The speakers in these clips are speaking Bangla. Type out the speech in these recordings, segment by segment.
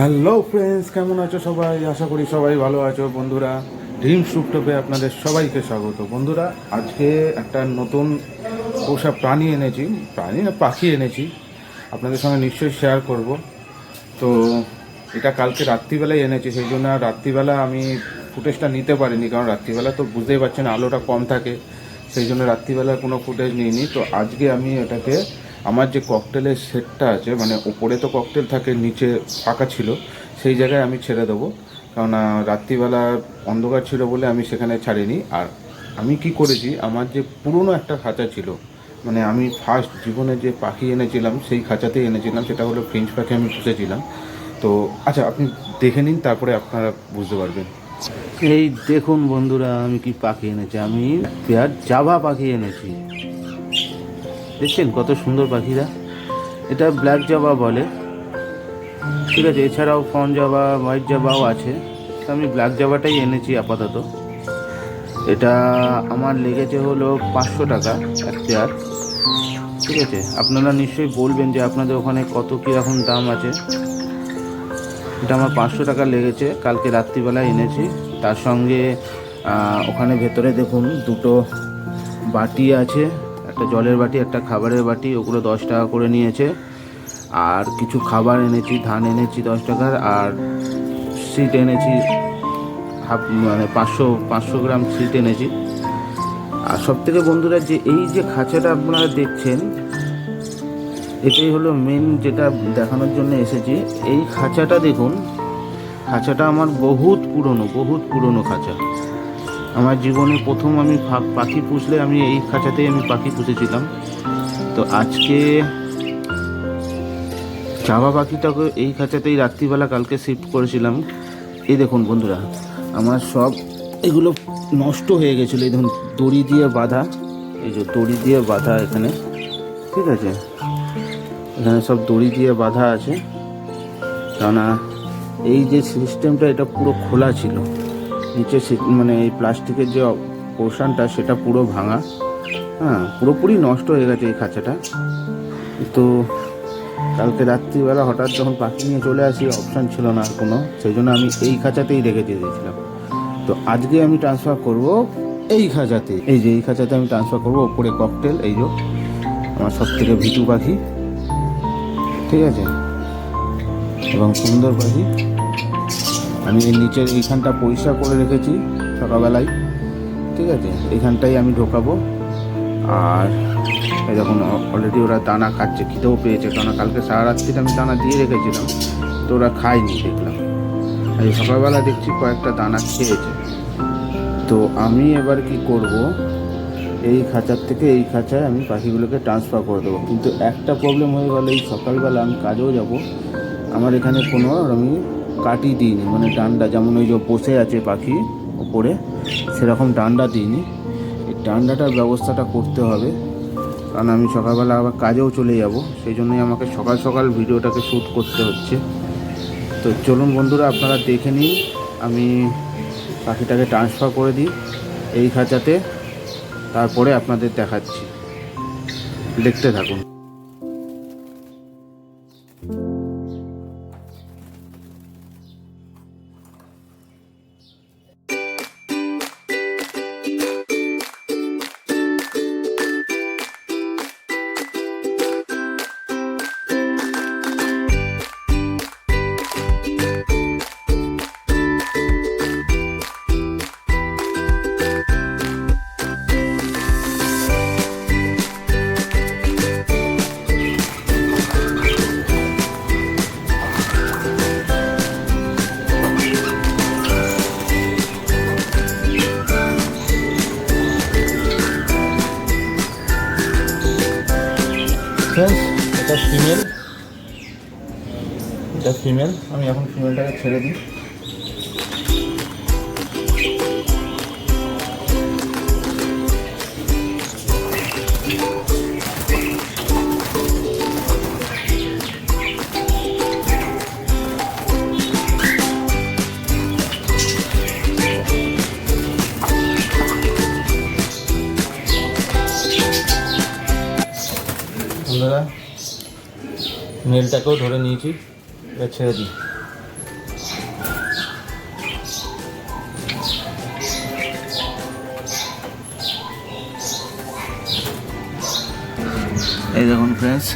হ্যালো ফ্রেন্ডস কেমন আছো সবাই? আশা করি সবাই ভালো আছো। বন্ধুরা ড্রিম সুপটপে আপনাদের সবাইকে স্বাগত। বন্ধুরা, আজকে একটা নতুন পোষা প্রাণী এনেছি, প্রাণী না, পাখি এনেছি। আপনাদের সঙ্গে নিশ্চয়ই শেয়ার করব। তো, এটা কালকে রাত্রিবেলায় এনেছি, সেই জন্য রাত্রিবেলা আমি ফুটেজটা নিতে পারিনি, কারণ রাত্রিবেলা তো বুঝতেই পারছেন আলোটা কম থাকে, সেই জন্য রাত্রিবেলা কোনো ফুটেজ নিইনি। তো আজকে আমি এটাকে আমার যে ককটেলের সেটটা আছে মানে ওপরে তো ককটেল থাকে, নিচে ফাঁকা ছিল, সেই জায়গায় আমি ছেড়ে দেবো। কারণ রাত্রিবেলা অন্ধকার ছিল বলে আমি সেখানে ছাড়িনি। আর আমি কি করেছি, আমার যে পুরনো একটা খাঁচা ছিল মানে আমি ফার্স্ট জীবনে যে পাখি এনেছিলাম, সেই খাঁচাতেই এনেছিলাম, সেটা হলো ফ্রেঞ্চ পাখি আমি পুষেছিলাম। তো আচ্ছা আপনি দেখে নিন, তারপরে আপনারা বুঝতে পারবেন। এই দেখুন বন্ধুরা, আমি কি পাখি এনেছি? আমি পেয়ার জাভা পাখি এনেছি। দেখছেন কত সুন্দর পাখিরা? এটা ব্ল্যাক জাভা বলে। ঠিক আছে, এছাড়াও ফন জাভা হোয়াইট জাভাও আছে। তো আমি ব্ল্যাক জাভাটাই এনেছি আপাতত। এটা আমার লেগেছে হলো পাঁচশো টাকা এক পেয়ার ঠিক আছে, আপনারা নিশ্চয়ই বলবেন যে আপনাদের ওখানে কত কীরকম দাম আছে। এটা আমার পাঁচশো টাকা লেগেছে, কালকে রাত্রিবেলায় এনেছি। তার সঙ্গে ওখানে ভেতরে দেখুন দুটো বাটি আছে। একটা জলের বাটি, একটা খাবারের বাটি, ওগুলো দশ টাকা করে নিয়েছে। আর কিছু খাবার এনেছি, ধান এনেছি দশ টাকার, আর সিট এনেছি হাফ মানে পাঁচশো পাঁচশো গ্রাম সিট এনেছি। আর সব থেকে বন্ধুরা, যে এই যে খাঁচাটা আপনারা দেখছেন, এটাই হলো মেন যেটা দেখানোর জন্য এসেছি। এই খাঁচাটা দেখুন, খাঁচাটা আমার বহুত পুরনো বহুত পুরনো খাঁচা। আমার জীবনে প্রথম আমি পাখি পুষলে আমি এই খাঁচাতেই আমি পাখি পুষেছিলাম। তো আজকে চাবা পাখিটাকে এই খাঁচাতেই রাত্রিবেলা কালকে শিফট করেছিলাম। এই দেখুন বন্ধুরা, আমার সব এগুলো নষ্ট হয়ে গেছিল। এই দেখুন দড়ি দিয়ে বাঁধা, এই যে দড়ি দিয়ে বাঁধা এখানে, ঠিক আছে? এখানে সব দড়ি দিয়ে বাঁধা আছে। কেননা এই যে সিস্টেমটা এটা পুরো খোলা ছিল। নিচে মানে এই প্লাস্টিকের যে পোর্শনটা, সেটা পুরো ভাঙা। হ্যাঁ পুরোপুরি নষ্ট হয়ে গেছে এই খাঁচাটা। তো কালকে রাত্রিবেলা হঠাৎ যখন পাখি নিয়ে চলে আসি, অপশান ছিল না আর কোনো। সেই জন্য আমি এই খাঁচাতেই রেখে দিয়ে দিয়েছিলাম। তো আজকে আমি ট্রান্সফার করব এই খাঁচাতে। এই যে এই খাঁচাতে আমি ট্রান্সফার করব ওপরে ককটেল এই যে আমার সব থেকে ভিটু পাখি। ঠিক আছে? এবং সুন্দর পাখি। আমি এই নিচের এইখানটা পরিষ্কার করে রেখেছি সকালবেলায়। ঠিক আছে? এইখানটাই আমি ঢোকাবো। আর দেখুন অলরেডি ওরা দানা খাচ্ছে, খিদেও পেয়েছে। কারণ কালকে সারা রাত্রিটা আমি দানা দিয়ে রেখেছিলাম, তো ওরা খায়নি, দেখলাম। এই সকালবেলা দেখছি কয়েকটা দানা খেয়েছে। তো আমি এবার কি করব? এই খাঁচার থেকে এই খাঁচায় আমি পাখিগুলোকে ট্রান্সফার করে দেবো। কিন্তু একটা প্রবলেম হয়ে গেল, এই সকালবেলা আমি কাজেও যাব। আমার এখানে কোনো আমি কাটি দিইনি মানে ডান্ডা, যেমন ওই যে বসে আছে পাখি ওপরে, সেরকম ডান্ডা দিইনি। এই ডান্ডাটার ব্যবস্থাটা করতে হবে, কারণ আমি সকালবেলা আবার কাজেও চলে যাব, সেই জন্যই আমাকে সকাল সকাল ভিডিওটাকে শ্যুট করতে হচ্ছে। তো চলুন বন্ধুরা, আপনারা দেখে নিন, আমি পাখিটাকে ট্রান্সফার করে দিই এই খাঁচাতে, তারপরে আপনাদের দেখাচ্ছি। দেখতে থাকুন। ফিমেল এটা ফিমেল আমি এখন ফিমেলটাকে ছেড়ে দিই। নেলটাকেও ধরে নিয়েছি, এবার ছেড়ে দিই। এই দেখুন ফ্রেন্ডস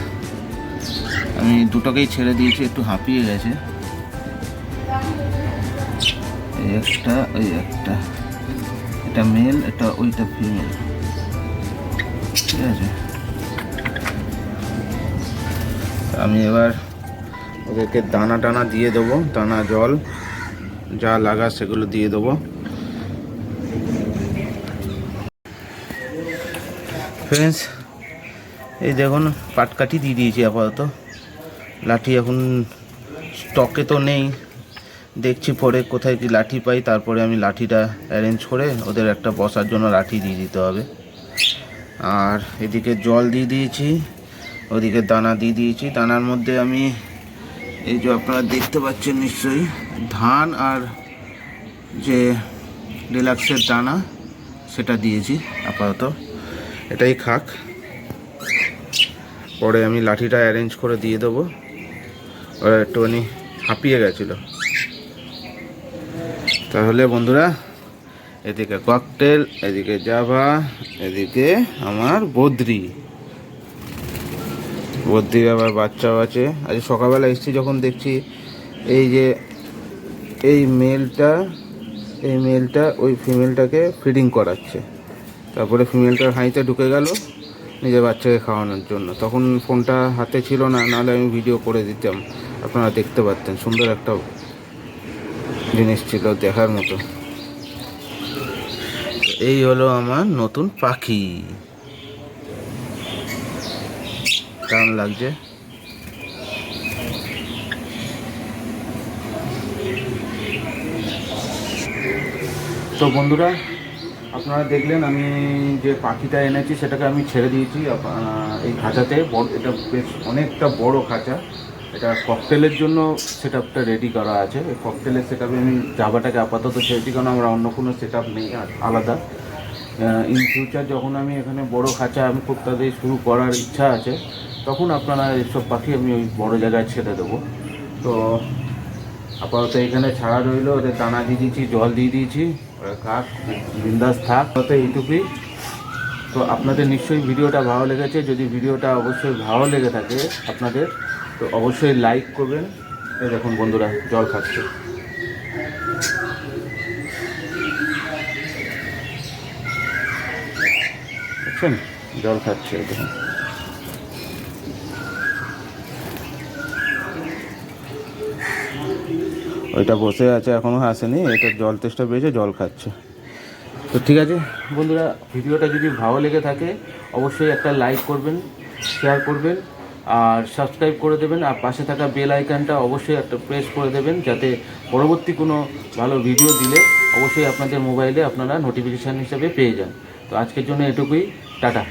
আমি দুটোকেই ছেড়ে দিয়েছি, একটু হাঁপিয়ে গেছে। এই একটা ওই একটা। এটা মেল এটা ওইটা ফিমেল ঠিক আছে? আমি এবার ওদেরকে দানা টানা দিয়ে দেবো, দানা, জল যা লাগা সেগুলো দিয়ে দেবো। ফ্রেন্ডস এই দেখুন, পাটকাঠি দিয়ে দিয়েছি আপাতত। লাঠি এখন স্টকে তো নেই। দেখছি পরে কোথায় কি লাঠি পাই, তারপরে আমি লাঠিটা অ্যারেঞ্জ করে ওদের একটা বসার জন্য লাঠি দিয়ে দিতে হবে। আর এদিকে জল দিয়ে দিয়েছি। ওদিকে দানা দিয়ে দিয়েছি। দানার মধ্যে আমি এই যে আপনারা দেখতে পাচ্ছেন নিশ্চয়ই, ধান আর যে রিল্যাক্সের দানা, সেটা দিয়েছি আপাতত। এটাই খাক। পরে আমি লাঠিটা অ্যারেঞ্জ করে দিয়ে দেবো। ওরা একটুখানি হাঁপিয়ে গেছিল। তাহলে বন্ধুরা, এদিকে ককটেল এদিকে জাভা এদিকে আমার বদ্রি। বদ্রির আবার বাচ্চাও আছে। আজ সকালবেলা এসেছি যখন দেখছি এই যে এই মেলটা এই মেলটা ওই ফিমেলটাকে ফিডিং করাচ্ছে। তারপরে ফিমেলটার হাঁড়িতে ঢুকে গেল নিজের বাচ্চাকে খাওয়ানোর জন্য। তখন ফোনটা হাতে ছিল না, নাহলে আমি ভিডিও করে দিতাম। আপনারা দেখতে পারতেন, সুন্দর একটা জিনিস ছিল দেখার মতো। এই হলো আমার নতুন পাখি। কেমন লাগছে? তো বন্ধুরা, আপনারা দেখলেন আমি যে পাখিটা এনেছি, সেটাকে আমি ছেড়ে দিয়েছি। এই খাঁচাতে বড়, এটা বেশ অনেকটা বড় খাঁচা। এটা ককটেলের জন্য সেট আপটা রেডি করা আছে। এই ককটেলের সেট আমি জাবাটাকে আপাতত ছেড়েছি কারণ আমরা অন্য কোনো সেট আপ নেই আলাদা। ইন ফিউচার যখন আমি এখানে বড় খাঁচা, আমি খুব তাড়াতাড়ি শুরু করার ইচ্ছা আছে। তখন আপনারা এইসব পাখি আমি ওই বড় জায়গায় ছেড়ে দেবো। তো আপাতত এখানে ছাড়া রইল ওদের দানা দিয়ে দিয়েছি, জল দিয়ে দিয়েছি, ওরা খাক, বিন্দাস থাক, আপাতত এইটুকুই। তো আপনাদের নিশ্চয়ই ভিডিওটা ভালো লেগেছে, যদি ভিডিওটা অবশ্যই ভালো লেগে থাকে আপনাদের, তো অবশ্যই লাইক করবেন। দেখুন বন্ধুরা, জল খাচ্ছে। জল খাচ্ছে দেখুন। ওইটা বসে আছে, এখনও আসেনি, এটা জল তেষ্টা পেয়েছে, জল খাচ্ছে। তো ঠিক আছে, বন্ধুরা, ভিডিওটা যদি ভালো লেগে থাকে, অবশ্যই একটা লাইক করবেন, শেয়ার করবেন, আর সাবস্ক্রাইব করে দেবেন, আর পাশে থাকা বেল আইকনটা অবশ্যই একটা প্রেস করে দেবেন, যাতে পরবর্তী কোনো ভালো ভিডিও দিলে অবশ্যই আপনাদের মোবাইলে আপনারা নোটিফিকেশান হিসাবে পেয়ে যান। তো আজকের জন্য এটুকুই, টাটা।